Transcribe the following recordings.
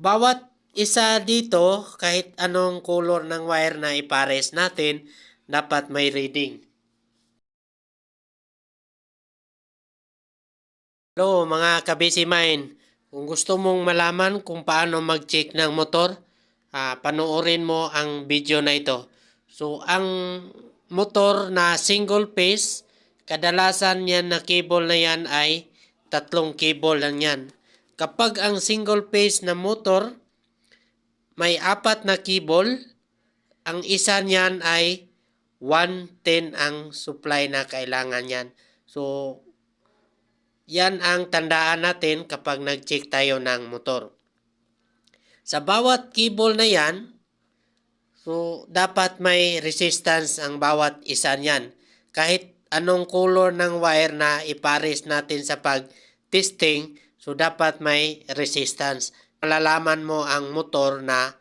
Bawat isa dito, kahit anong color ng wire na ipares natin, dapat may reading. Hello mga kabisi mine, kung gusto mong malaman kung paano mag-check ng motor, ah, panoorin mo ang video na ito. So ang motor na single phase, kadalasan yan na cable na yan ay tatlong cable lang yan. Kapag ang single phase na motor may apat na cable, ang isa niyan ay 110 ang supply na kailangan yan. So, yan ang tandaan natin kapag nag-check tayo ng motor. Sa bawat cable na yan, so dapat may resistance ang bawat isa niyan. Kahit anong color ng wire na ipares natin sa pag-testing, so dapat may resistance. Malalaman mo ang motor na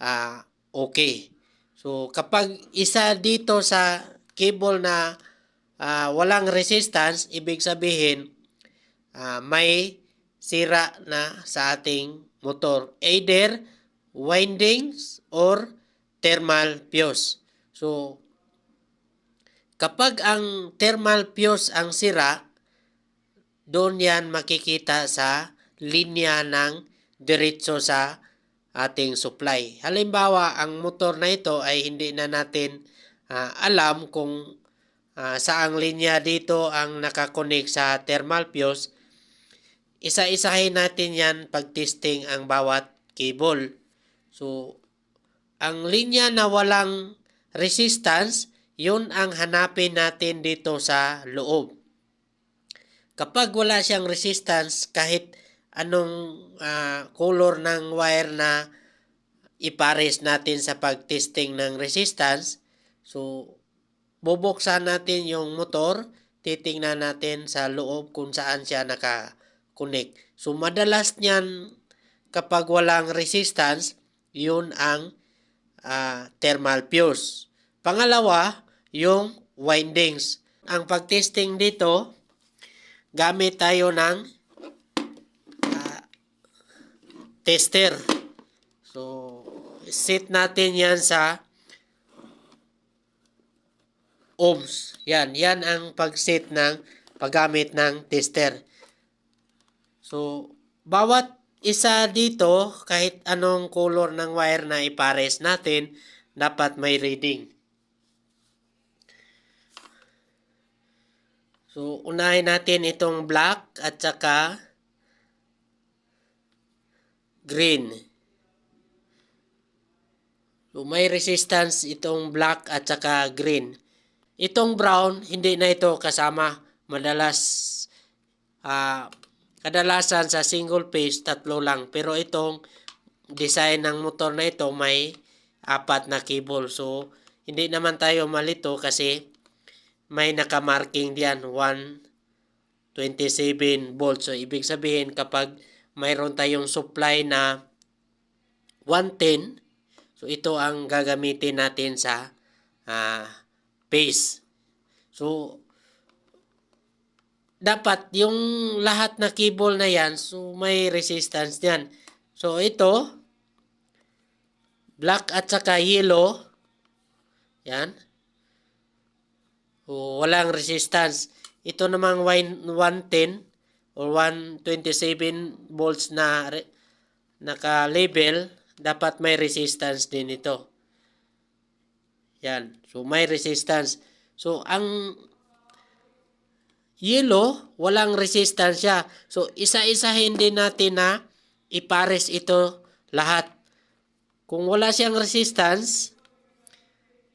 ah, okay. So kapag isa dito sa cable na ah, walang resistance, ibig sabihin ah, may sira na sa ating motor. Either windings or thermal fuse. So, kapag ang thermal fuse ang sira, doon yan makikita sa linya ng diretso sa ating supply. Halimbawa, ang motor na ito ay hindi na natin ah, alam kung ah, saang linya dito ang nakakonek sa thermal fuse. Isa-isahin natin yan pag testing ang bawat cable. So, ang linya na walang resistance, yun ang hanapin natin dito sa loob. Kapag wala siyang resistance, kahit anong ah, color ng wire na ipares natin sa pag-testing ng resistance, so bubuksan natin yung motor, titingnan natin sa loob kung saan siya naka-connect. So madalas niyan kapag walang resistance, yun ang ah, thermal fuse. Pangalawa, yung windings. Ang pag-testing dito, gamit tayo ng ah, tester. So, set natin yan sa ohms. Yan, yan ang pag-set ng paggamit ng tester. So, bawat isa dito, kahit anong color ng wire na ipares natin, dapat may reading. So, unahin natin itong black at saka green. So, may resistance itong black at saka green. Itong brown, hindi na ito kasama. Madalas, ah, kadalasan sa single phase, tatlo lang. Pero itong design ng motor na ito, may apat na cable. So, hindi naman tayo malito kasi may nakamarking diyan 127 volts. So, ibig sabihin kapag mayroon tayong supply na 110, so ito ang gagamitin natin sa phase. So, dapat yung lahat na cable na yan, so may resistance yan. So, ito, black at saka yellow, yan, o walang resistance. Ito namang wine- 110 or 127 volts na naka-label, dapat may resistance din ito. Yan. So, may resistance. So, ang yellow, walang resistance siya. So, isa-isahin din natin na ipares ito lahat. Kung wala siyang resistance,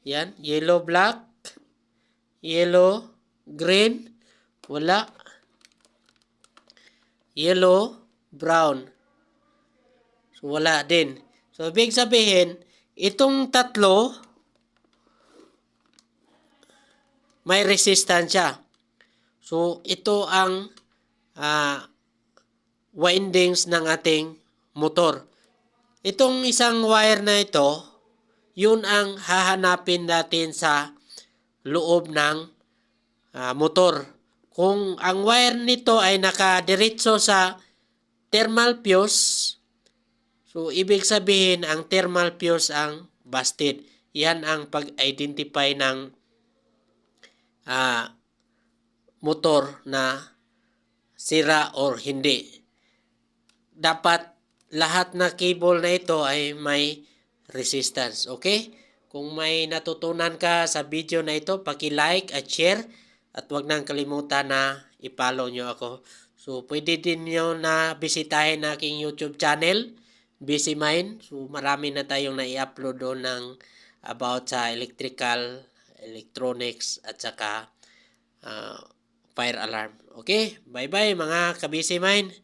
yan, yellow, black, yellow, green, wala. Yellow, brown. So, wala din. So, ibig sabihin, itong tatlo, may resistensya. So, ito ang ah, windings ng ating motor. Itong isang wire na ito, yun ang hahanapin natin sa loob ng ah, motor. Kung ang wire nito ay nakadiretso sa thermal fuse, So, ibig sabihin, ang thermal fuse ang busted. Yan ang pag-identify ng ah, motor na sira or hindi. Dapat lahat na cable na ito ay may resistance. Okay? Kung may natutunan ka sa video na ito, paki-like at share at huwag nang kalimutan na i-follow nyo ako. So, pwede din nyo na bisitahin aking YouTube channel, Busy Mind. So, marami na tayong na-upload doon ng about sa electrical, electronics, at saka ah, fire alarm. Okay? Bye-bye mga ka-Busy Mind.